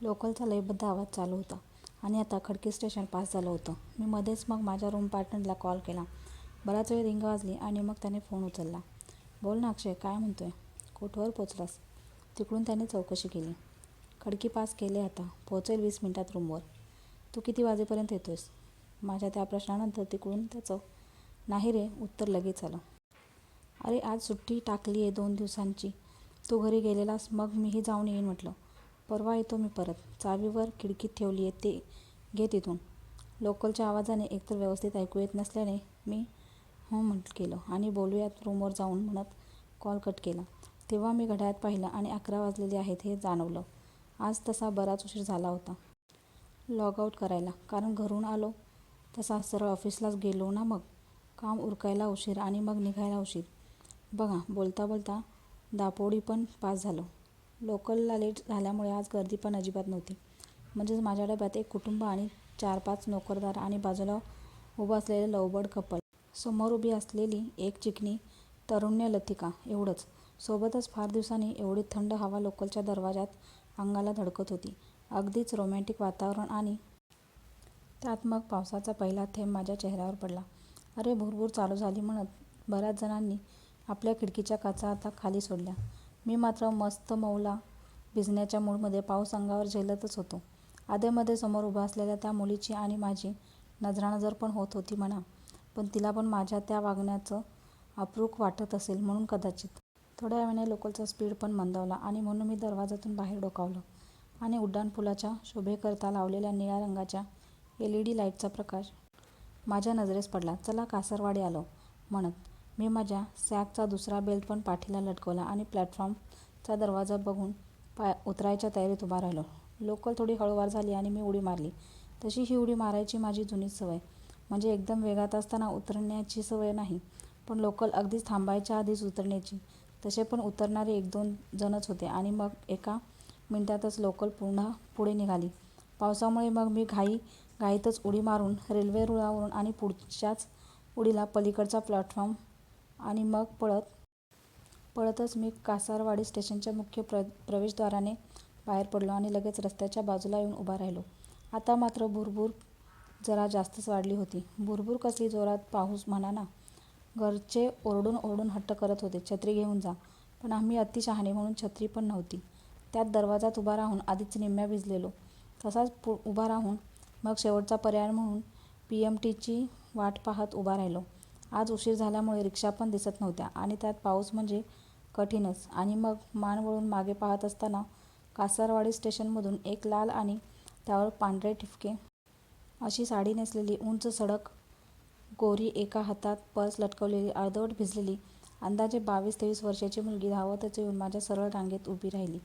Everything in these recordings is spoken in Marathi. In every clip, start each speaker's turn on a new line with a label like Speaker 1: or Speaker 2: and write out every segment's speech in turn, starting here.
Speaker 1: लोकलचा लयबद्ध आवाज चालू होता आणि आता खडकी स्टेशन पास झालं होतं. मी मध्येच मग माझ्या रूम पार्टनरला कॉल केला. बराच वेळ रिंग वाजली आणि मग त्याने फोन उचलला. "बोल ना अक्षय, काय म्हणतोय? कुठवर पोचलास? " तिकडून त्याने चौकशी केली. "खडकी पास केले आता. पोचेल वीस मिनिटात रूमवर. तू किती वाजेपर्यंत येतोयस? " माझ्या त्या प्रश्नानंतर तिकडून त्याचं "नाही रे" उत्तर लगेच आलं. "अरे आज सुट्टी टाकली आहे दोन दिवसांची. तू घरी गेलेलास मग मीही जाऊन येईन म्हटलं परवा येतो मी परत. चावीवर खिडकीत खिडकीत ठेवलीये ते घे तिथून. " लोकलच्या आवाजाने एकतर व्यवस्थित ऐकू येत नसल्याने मी हं केलं आणि बोलूयात रूमवर जाऊन म्हणत कॉल कट केला. तेव्हा मी घड्याळात पाहिलं आणि अकरा वाजलेले आहेत हे जाणवलं. आज तसा बराच उशीर झाला होता. लॉग आऊट करायला. कारण घरून आलो तसा सरळ ऑफिसलाच गेलो ना मग. काम उरकायला उशीर आणि मग निघायला उशीर. बघा बोलता बोलता दापोडीपण पास झालो लोकलला लेट झाल्यामुळे आज गर्दी पण अजिबात नव्हती. म्हणजेच माझ्या डब्यात एक कुटुंब आणि चार-पाच नोकरदार आणि बाजूला उभं असलेलं लवबर्ड कपल. समोर उभी असलेली एक चिकनी तरुण्य लतिका एवढंच. सोबतच फार दिवसांनी एवढी थंड हवा लोकलच्या दरवाजात अंगाला धडकत होती. अगदीच रोमँटिक वातावरण आणि त्यात मग पावसाचा पहिला थेंब माझ्या चेहऱ्यावर पडला. अरे भुरभूर चालू झाली म्हणत बऱ्याच जणांनी आपल्या खिडकीच्या काचा आता खाली सोडल्या. मी मात्र मस्त मौला भिजण्याच्या मूडमध्ये पाऊस अंगावर झेलतच होतो. आधेमध्ये समोर उभ्या असलेल्या त्या मुलीची आणि माझी नजरानजर पण होत होती म्हणा. पण तिला पण माझ्या त्या वागण्याचं अप्रूक वाटत असेल म्हणून कदाचित. थोड्या वेळाने लोकलचा स्पीड पण मंदावला आणि म्हणून मी दरवाजातून बाहेर डोकावलं आणि उड्डाणपुलाच्या शोभेकरता लावलेल्या निळ्या रंगाच्या एल ई डी लाईटचा प्रकाश माझ्या नजरेस पडला. चला कासरवाडी आलो म्हणत मी माझ्या सॅकचा दुसरा बेल्ट पण पाठीला लटकवला आणि प्लॅटफॉर्मचा दरवाजा बघून पाय उतरायच्या तयारीत उभा राहिलो. लोकल थोडी हळूवार झाली आणि मी उडी मारली. तशी ही उडी मारायची माझी जुनीच सवय. म्हणजे एकदम वेगात असताना उतरण्याची सवय नाही. पण लोकल अगदीच थांबायच्या आधीच उतरण्याची. तसे पण उतरणारे एक-दोन जणच होते आणि मग एका मिनिटातच लोकल पुन्हा पुढे निघाली. पावसामुळे मग मी घाई घाईतच उडी मारून रेल्वे रुळावरून आणि पुढच्याच उडीला पलीकडचा प्लॅटफॉर्म आणि मग पळत पळतच मी कासारवाडी स्टेशनच्या मुख्य प्र प्रवेशद्वाराने बाहेर पडलो आणि लगेच रस्त्याच्या बाजूला येऊन उभा राहिलो. आता मात्र भुरभूर जरा जास्तच वाढली होती. भुरभूर कसली जोरात पाऊस म्हणा ना. घरचे ओरडून ओरडून हट्ट करत होते छत्री घेऊन जा. पण आम्ही अतिशहाणे म्हणून छत्री पण नव्हती. त्यात दरवाजात उभा राहून आधीच निम्म्या भिजलेलो. तसाच पु उभा राहून मग शेवटचा पर्याय म्हणून पी एम टीची वाट पाहत उभा राहिलो. आज उशीर झाल्यामुळे रिक्षा पण दिसत नव्हत्या आणि त्यात पाऊस म्हणजे कठीणच. आणि मग मान वळून मागे पाहत असताना कासारवाडी स्टेशनमधून एक लाल आणि त्यावर पांढरे ठिपके अशी साडी नेसलेली उंच सडक गोरी एका हातात पर्स लटकवलेली अर्धवट भिजलेली अंदाजे बावीस-तेवीस वर्षाची मुलगी धावतच येऊन माझ्या सरळ रांगेत उभी राहिली.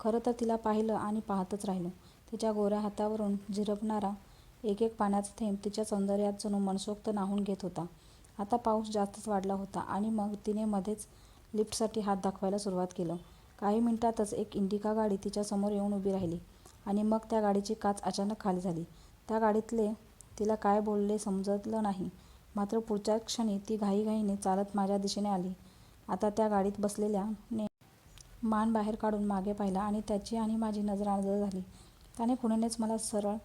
Speaker 1: खरं तर तिला पाहिलं आणि पाहतच राहिलो. तिच्या गोऱ्या हातावरून झिरपणारा एक-एक पाण्याचा थेंब तिच्या सौंदर्यात जणू मनसोक्त नाहून घेत होता. आता पाऊस जास्तच वाढला होता आणि मग तिने मध्येच लिफ्टसाठी हात दाखवायला सुरुवात केलं. काही मिनिटातच एक इंडिका गाडी तिच्या समोर येऊन उभी राहिली आणि मग त्या गाडीची काच अचानक खाली झाली. त्या गाडीतले तिला काय बोलले समजलं नाही. मात्र पुढच्या क्षणी ती घाईघाईने चालत माझ्या दिशेने आली. आता त्या गाडीत बसलेल्याने मान बाहेर काढून मागे पाहिला आणि त्याची आणि माझी नजरानजर झाली. त्याने खुणेनेच मला सरळ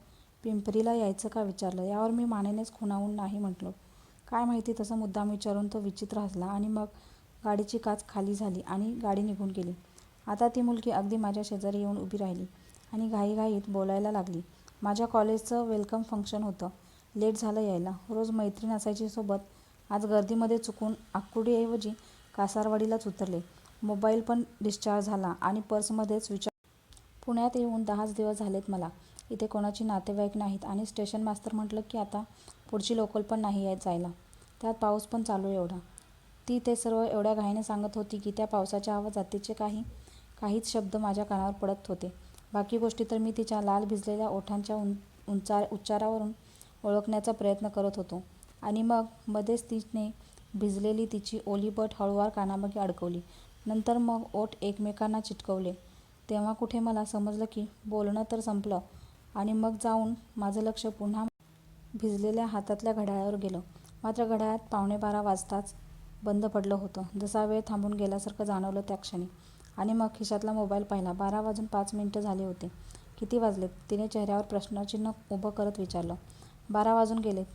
Speaker 1: पिंपरीला यायचं का विचारलं. यावर मी मानेनेच खुणावून नाही म्हटलो काय माहिती तसं मुद्दाम विचारून तो विचित्र हसला आणि मग गाडीची काच खाली झाली आणि गाडी निघून गेली. आता ती मुलगी अगदी माझ्या शेजारी येऊन उभी राहिली आणि घाईघाईत बोलायला लागली. माझ्या कॉलेजचं वेलकम फंक्शन होतं. लेट झालं यायला. रोज मैत्रीण असायची सोबत. आज गर्दीमध्ये चुकून आकुडीऐवजी कासारवाडीलाच उतरले. मोबाईल पण डिस्चार्ज झाला आणि पर्समध्येच विचार पुण्यात येऊन दहाच दिवस झालेत मला. इथे कोणाची नातेवाईक नाहीत आणि स्टेशन मास्तर म्हटलं की आता पुढची लोकल पण नाही जायला. त्यात पाऊस पण चालू एवढा. ती ते सर्व एवढ्या घाईने सांगत होती की त्या पावसाच्या आवाजात तिचे काही काहीच शब्द माझ्या कानावर पडत होते. बाकी गोष्टी तर मी तिच्या लाल भिजलेल्या ओठांच्या उच्चारावरून ओळखण्याचा प्रयत्न करत होतो. आणि मग मध्येच तिने भिजलेली तिची ओलीबट हळूवार कानामागे अडकवली. नंतर मग ओठ एकमेकांना चिटकवले तेव्हा कुठे मला समजलं की बोलणं तर संपलं आणि मग जाऊन माझं लक्ष पुन्हा भिजलेल्या हातातल्या घड्याळावर गेलं. मात्र घड्याळात पावणे बारा वाजताच बंद पडलं होतं. जसा वेळ थांबून गेल्यासारखं जाणवलं त्या क्षणी. आणि मग खिशातला मोबाईल पाहिला. बारा वाजून पाच मिनटं झाले होते. किती वाजलेत तिने चेहऱ्यावर प्रश्नचिन्ह उभं करत विचारलं बारा वाजून गेलेत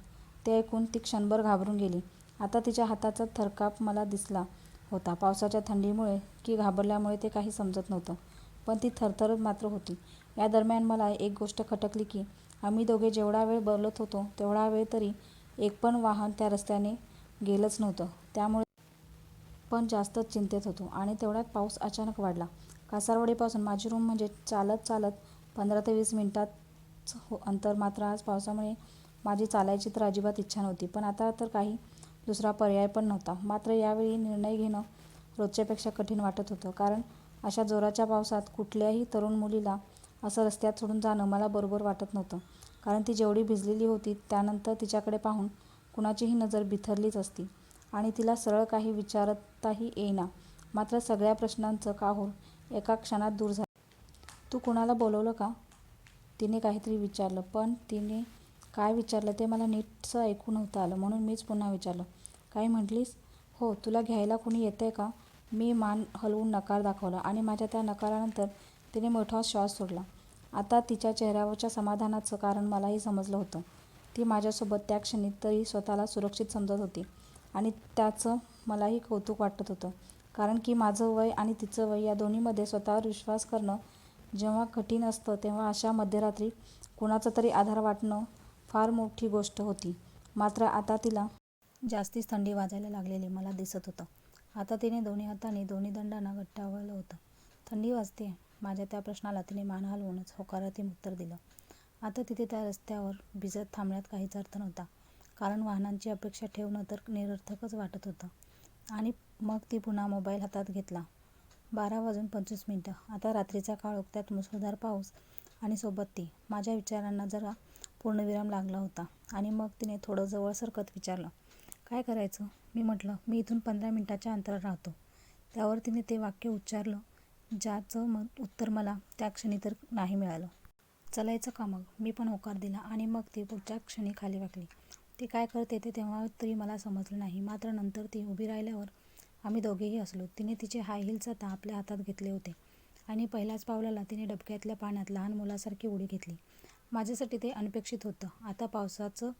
Speaker 1: ते ऐकून ती क्षणभर घाबरून गेली आता तिच्या हाताचा थरकाप मला दिसला होता पावसाच्या थंडीमुळे की घाबरल्यामुळे ते काही समजत नव्हतं पण ती थरथरत मात्र होती या दरम्यान मला एक गोष्ट खटकली की आम्ही दोघे जेवढा वेळ बोलत होतो तेवढा वेळ तरी एक पण वाहन त्या रस्त्याने गेलंच नव्हतं. त्यामुळे पण जास्तच चिंतेत होतो आणि तेवढ्यात पाऊस अचानक वाढला. कासारवडीपासून माझी रूम म्हणजे चालत चालत पंधरा ते वीस मिनिटांच हो अंतर. मात्र आज पावसामुळे माझी चालायची तर अजिबात इच्छा नव्हती. पण आता तर काही दुसरा पर्याय पण नव्हता. मात्र यावेळी निर्णय घेणं रोजच्यापेक्षा कठीण वाटत होतं. कारण अशा जोराच्या पावसात कुठल्याही तरुण मुलीला असं रस्त्यात सोडून जाणं मला बरोबर वाटत नव्हतं. कारण ती जेवढी भिजलेली होती त्यानंतर तिच्याकडे पाहून कुणाचीही नजर बिथरलीच असती. आणि तिला सरळ काही विचारताही येईना. मात्र सगळ्या प्रश्नांचं काहूर एका क्षणात दूर झालं. तू कुणाला बोलवलं का? तिने काहीतरी विचारलं. पण तिने काय विचारलं ते मला नीटसं ऐकू नव्हतं आलं. म्हणून मीच पुन्हा विचारलं. काय म्हटलीस? हो. तुला घ्यायला कुणी येतंय का? मी मान हलवून नकार दाखवला. आणि माझ्या त्या नकारानंतर तिने मोठा श्वास सोडला. आता तिच्या चेहऱ्यावरच्या समाधानाचं कारण मलाही समजलं होतं. ती माझ्यासोबत त्या क्षणी तरी स्वतःला सुरक्षित समजत होती आणि त्याचं मलाही कौतुक वाटत होतं. कारण की माझं वय आणि तिचं वय या दोन्हीमध्ये स्वतःवर विश्वास करणं जेव्हा कठीण असतं तेव्हा अशा मध्यरात्री कुणाचा तरी आधार वाटणं फार मोठी गोष्ट होती. मात्र आता तिला जास्तीच थंडी वाजायला लागलेली मला दिसत होतं. आता तिने दोन्ही हाताने दोन्ही दंडांना गट्टावलं होतं. थंडी वाजते माझ्या त्या प्रश्नाला तिने मान हलवूनच होकारार्थी उत्तर दिलं. आता तिथे त्या रस्त्यावर भिजत थांबण्यात काहीच अर्थ नव्हता. कारण वाहनांची अपेक्षा ठेवणं तर निरर्थकच वाटत होतं. आणि मग ती पुन्हा मोबाईल हातात घेतला. बारा वाजून पंचवीस मिनटं. आता रात्रीचा काळ त्यात मुसळधार पाऊस आणि सोबत ती. माझ्या विचारांना जरा पूर्णविराम लागला होता. आणि मग तिने थोडं जवळ सरकत विचारलं काय करायचं? मी म्हटलं मी इथून पंधरा मिनटाच्या अंतरावर राहतो. त्यावर तिने ते वाक्य उच्चारलं ज्याचं मग उत्तर मला त्या क्षणी तर नाही मिळालं. चलायचं का मग? मी पण होकार दिला आणि मग ती पुढच्या क्षणी खाली वाकली. ती काय करते ते तेव्हा तरी मला समजलं नाही. मात्र नंतर ती उभी राहिल्यावर आम्ही दोघेही असलो तिने तिचे हाय हिल्स आता आपल्या हातात घेतले होते आणि पहिल्याच पावलाला तिने डबक्यातल्या पाण्यात लहान मुलासारखी उडी घेतली. माझ्यासाठी ते अनपेक्षित होतं. आता पावसाचं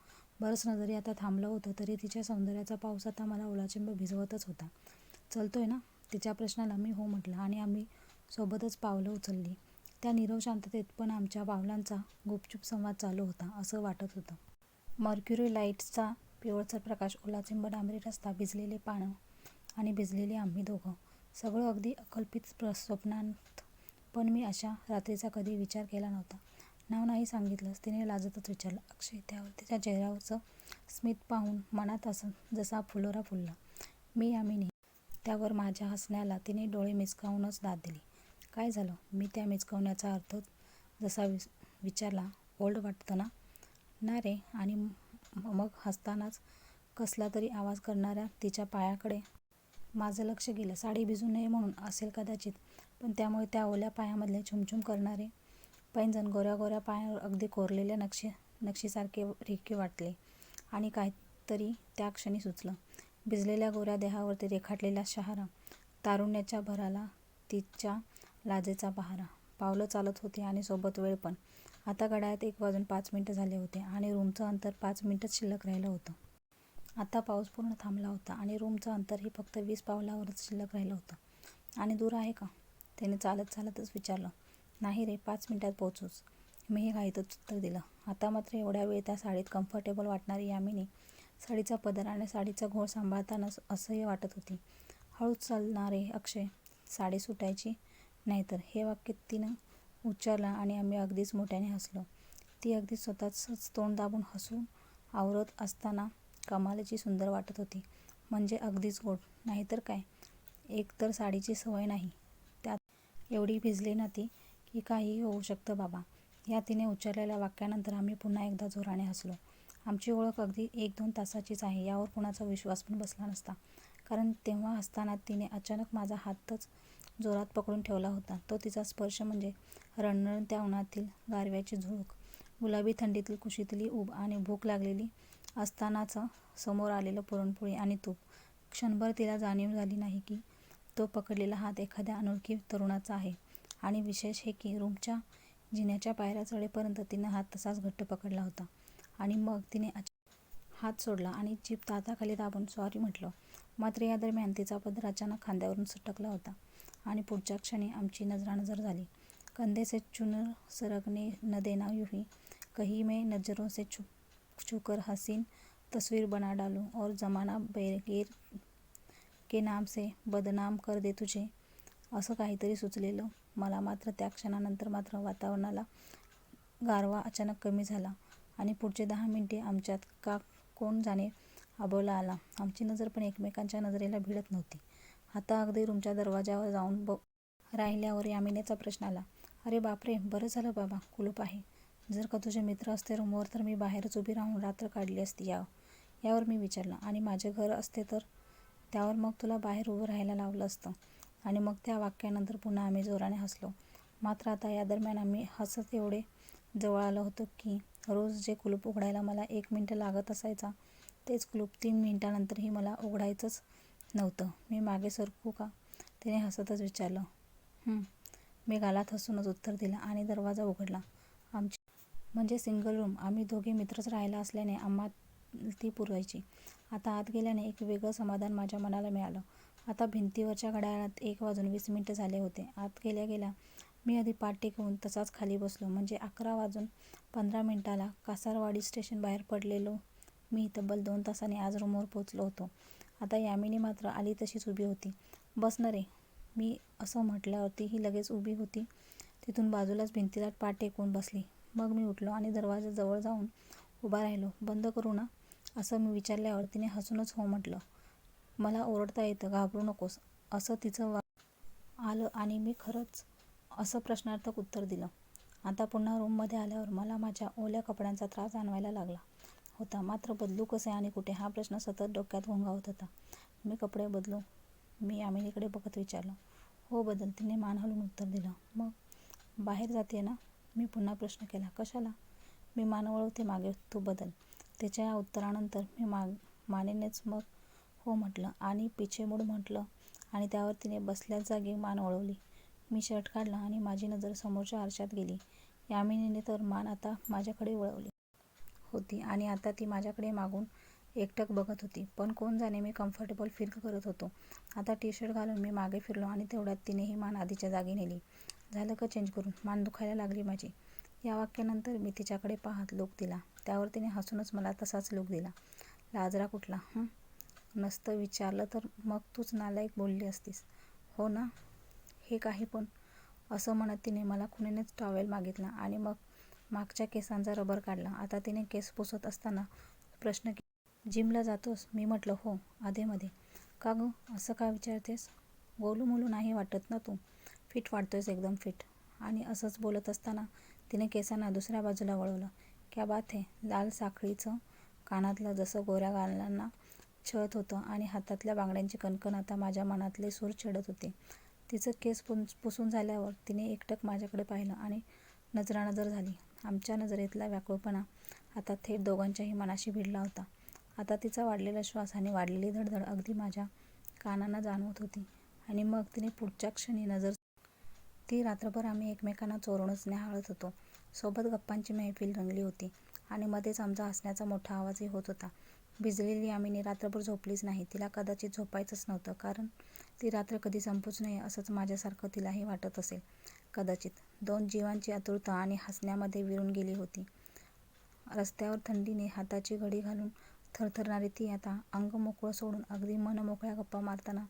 Speaker 1: बरसणं जरी आता थांबलं होतं तरी तिच्या सौंदर्याचा पाऊस आता मला ओलाचिंब भिजवतच होता. चलतोय ना? तिच्या प्रश्नाला मी हो म्हटलं आणि आम्ही सोबतच पावलं उचलली. त्या नीरव शांततेत पण आमच्या पावलांचा गुपचूप संवाद चालू होता असं वाटत होतं. मर्क्युरी लाईट्सचा पिवळसर प्रकाश ओलाचिंब डांबरी रस्ता भिजलेले पानं आणि भिजलेली आम्ही दोघं. सगळं अगदी अकल्पित प्र स्वप्नांत. पण मी अशा रात्रीचा कधी विचार केला नव्हता. नाव नाही सांगितलंस तिने लाजतच विचारलं. अक्षय त्यावर तिच्या चेहऱ्यावरचं स्मित पाहून मनात असं जसा फुलोरा फुलला. मी यामिनी त्यावर माझ्या हसण्याला तिने डोळे मिचकावूनच दाद दिली. काय झालं? मी त्या मिचकावण्याचा अर्थ जसा वि विचारला ओल्ड वाटतं ना? ना रे. आणि मग हसतानाच कसला तरी आवाज करणाऱ्या तिच्या पायाकडे माझं लक्ष गेलं. साडी भिजू नये म्हणून असेल कदाचित पण त्यामुळे त्या ओल्या पायामधले छुमछुम करणारे पैंजण गोऱ्या गोऱ्या पायावर अगदी कोरलेल्या नक्षी नक्षीसारखे रेखे वाटले आणि काहीतरी त्या क्षणी सुचलं. भिजलेल्या गोऱ्या देहावरती रेखाटलेला शहारा तारुण्याच्या भराला तिच्या लाजेचा पहारा. पावलं चालत होती आणि सोबत वेळ पण. आता घड्याळात एक वाजून पाच मिनटं झाले होते आणि रूमचं अंतर पाच मिनटंच शिल्लक राहिलं होतं. आता पाऊस पूर्ण थांबला होता आणि रूमचं अंतरही फक्त वीस पावलावरच शिल्लक राहिलं होतं. आणि दूर आहे का? त्याने चालत चालतच विचारलं. नाही रे पाच मिनटात पोचूच मीही घाईतच उत्तर दिलं. आता मात्र एवढ्या वेळ त्या साडीत कम्फर्टेबल वाटणारी यामिनी साडीचा पदर आणि साडीचा घोळ सांभाळताना असंही वाटत होती. हळूच चालणारे अक्षय साडी सुटायची नाहीतर हे वाक्य तिनं उच्चारलं आणि आम्ही अगदीच मोठ्याने हसलो. ती अगदी स्वतःच तोंड दाबून हसून आवरत असताना कमालीची सुंदर वाटत होती. म्हणजे अगदीच गोड. नाहीतर काय? एक तर साडीची सवय नाही. त्यात एवढी भिजली ना ती की काहीही होऊ शकतं बाबा. या तिने उच्चारलेल्या वाक्यानंतर आम्ही पुन्हा एकदा जोराने हसलो. आमची ओळख अगदी एक दोन तासाचीच आहे यावर कुणाचा विश्वास पण बसला नसता. कारण तेव्हा असताना तिने अचानक माझा हातच जोरात पकडून ठेवला होता. तो तिचा स्पर्श म्हणजे रणरणत्या उन्हातील गारव्याची झुळूक. गुलाबी थंडीतील कुशीतली ऊब आणि भूक लागलेली असतानाचं समोर आलेलं पुरणपोळी आणि तूप. क्षणभर तिला जाणीव झाली नाही की तो पकडलेला हात एखाद्या अनोळखी तरुणाचा आहे. आणि विशेष हे की रूमच्या जिन्याच्या पायऱ्या चढेपर्यंत तिनं हात तसाच घट्ट पकडला होता. आणि मग तिने हात सोडला आणि जीप दाताखाली दाबून सॉरी म्हटलं. मात्र या दरम्यान तिचा पदर अचानक खांद्यावरून सटकला होता आणि पुढच्या क्षणी आमची नजरानजर झाली. कंधे से चुनर सरकने न देना युही कही कहीं मैं नजरों से छूकर हसीन तस्वीर बना डालूं और जमाना बगैर के नाम से बदनाम कर दे तुझे असं काहीतरी सुचलेलं मला. मात्र त्या क्षणानंतर मात्र वातावरणाला गारवा अचानक कमी झाला आणि पुढचे दहा मिनिटे आमच्यात का कोण जाणे अबोला आला. आमची नजर पण एकमेकांच्या नजरेला भिडत नव्हती. आता अगदी रूमच्या दरवाजावर जाऊन ब राहिल्यावर यामिनीचा प्रश्न आला. अरे बापरे, बरं झालं बाबा कुलूप आहे. जर का तुझे मित्र असते रूमवर तर मी बाहेरच उभी राहून रात्र काढली असती यावर मी विचारलं. आणि माझे घर असते तर? त्यावर मग तुला बाहेर उभं राहायला लावलं असतं. आणि मग त्या वाक्यानंतर पुन्हा आम्ही जोराने हसलो. मात्र आता या दरम्यान आम्ही हसत एवढे जवळ आलो होतो की रोज जे कुलूप उघडायला मला एक मिनटं लागत असायचा तेच कुलूप तीन मिनटानंतरही मला उघडायचंच नव्हतं. मी मागे सरकू का? तिने हसतच विचारलं. मी गालात हसूनच उत्तर दिलं आणि दरवाजा उघडला. आमची म्हणजे सिंगल रूम. आम्ही दोघे मित्रच राहायला असल्याने आम्हा ती पुरवायची आता आत गेल्याने एक वेगळं समाधान माझ्या मनाला मिळालं. आता भिंतीवरच्या घड्याळात एक वाजून वीस मिनिटं झाले होते. आत गेल्या गेल्या मी आधी पाठ टेकवून तसाच खाली बसलो. म्हणजे अकरा वाजून पंधरा मिनिटाला कासारवाडी स्टेशन बाहेर पडलेलो मी तब्बल दोन तासांनी आज रूमवर पोचलो होतो. आता यामिनी मात्र आली तशीच उभी होती. बस ना रे, मी असं म्हटल्यावरती ही लगेच उभी होती. तिथून बाजूलाच भिंतीला पाठ टेकवून बसली. मग मी उठलो आणि दरवाजाजवळ जाऊन उभा राहिलो. बंद करू ना? असं मी विचारल्यावर तिने हसूनच हो म्हटलं. मला ओरडता येतं, घाबरू नकोस असं तिचं वा आलं आणि मी खरंच असं प्रश्नार्थक उत्तर दिलं. आता पुन्हा रूममध्ये आल्यावर मला माझ्या ओल्या कपड्यांचा त्रास जाणवायला लागला होता. मात्र बदलू कसे आणि कुठे हा प्रश्न सतत डोक्यात घोंगावत होता. मी कपडे बदलू? मी यामिनीकडे बघत विचारलं. हो बदल, तिने मान हलून उत्तर दिलं. मग बाहेर जाते ना? मी पुन्हा प्रश्न केला. कशाला? मी मान वळवते मागे. तू बदल. त्याच्या या उत्तरानंतर मी माग मानेनेच मग हो म्हटलं आणि पीछे म्हटलं आणि त्यावर तिने बसल्याच जागी मान वळवली. मी शर्ट काढला आणि माझी नजर समोरच्या आरशात गेली. यामिनीने तर मान आता माझ्याकडे वळवली होती आणि आता ती माझ्याकडे मागून एकटक बघत होती. पण कोण जाणे मी कम्फर्टेबल फील करत होतो. आता टी शर्ट घालून मी मागे फिरलो आणि तेवढ्यात तिनेही मान आधीच्या जागी नेली. झालं का चेंज करून? मान दुखायला लागली माझी. या वाक्यानंतर मी तिच्याकडे पाहत लूक दिला. त्यावर तिने हसूनच मला तसाच लूक दिला. लाजरा कुठला, नसतं विचारलं तर मग तूच नालायक बोलली असतीस. हो ना? हे काही पण? असं म्हणत तिने मला खुणेनेच टॉवेल मागितला आणि मग मागच्या केसांचा रबर काढला. आता तिने केस पुसत असताना प्रश्न केला. जिमला जातोस? मी म्हटलं हो, आधेमध्ये का गं, असं का विचारतेस? गोलूमोलू नाही वाटत ना तू? फिट वाटतोयस एकदम फिट. आणि असंच बोलत असताना तिने केसांना दुसऱ्या बाजूला वळवलं. क्या बात हे लाल साखळीचं कानातलं जसं गोऱ्या गालांना छळत होतं आणि हातातल्या बांगड्यांची कणकण आता माझ्या मनातले सूर छेडत होते तिचं केस पुसून झाल्यावर तिने एकटक माझ्याकडे पाहिलं आणि नजरानजर झाली. आमच्या नजरेतला व्याकुळपणा आता थेट दोघांच्याही मनाशी भिडला होता. आता तिचा वाढलेला श्वास आणि वाढलेली धडधड अगदी माझ्या कानांना जाणवत होती. आणि मग तिने पुढच्या क्षणी नजर ती रात्रभर आम्ही एकमेकांना चोरूनच न्याहाळत होतो. सोबत गप्पांची मैफिल रंगली होती आणि मध्येच आमचा हसण्याचा मोठा आवाजही होत होता. भिजलेली आम्ही रात्रभर झोपलीच नाही. तिला कदाचित झोपायचंच नव्हतं. कारण ती रात्र कधी संपूच नये असंच माझ्यासारखं तिलाही वाटत असेल कदाचित. दोन जीवांची आतुरता आणि हसण्यामध्ये विरून गेली होती. रस्त्यावर थंडीने हाताची घडी घालून थरथरणारी ती आता अंग मोकळं सोडून अगदी मनमोकळ्या गप्पा मारताना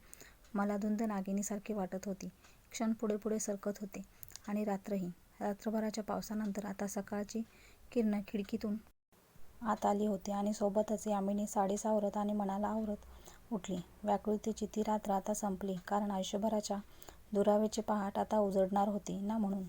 Speaker 1: मला धुंद नागिनीसारखी वाटत होती. क्षण पुढे पुढे सरकत होते आणि रात्रही. रात्रभराच्या पावसानंतर आता सकाळची किरणं खिडकीतून आत आली होती आणि सोबतच यामिनी साडी सावरत आणि मनाला आवरत उठली. व्याकुळतेची ती रात्र आता संपली कारण आयुष्यभराच्या दुरावेची पहाट आता उजडणार होती ना म्हणून.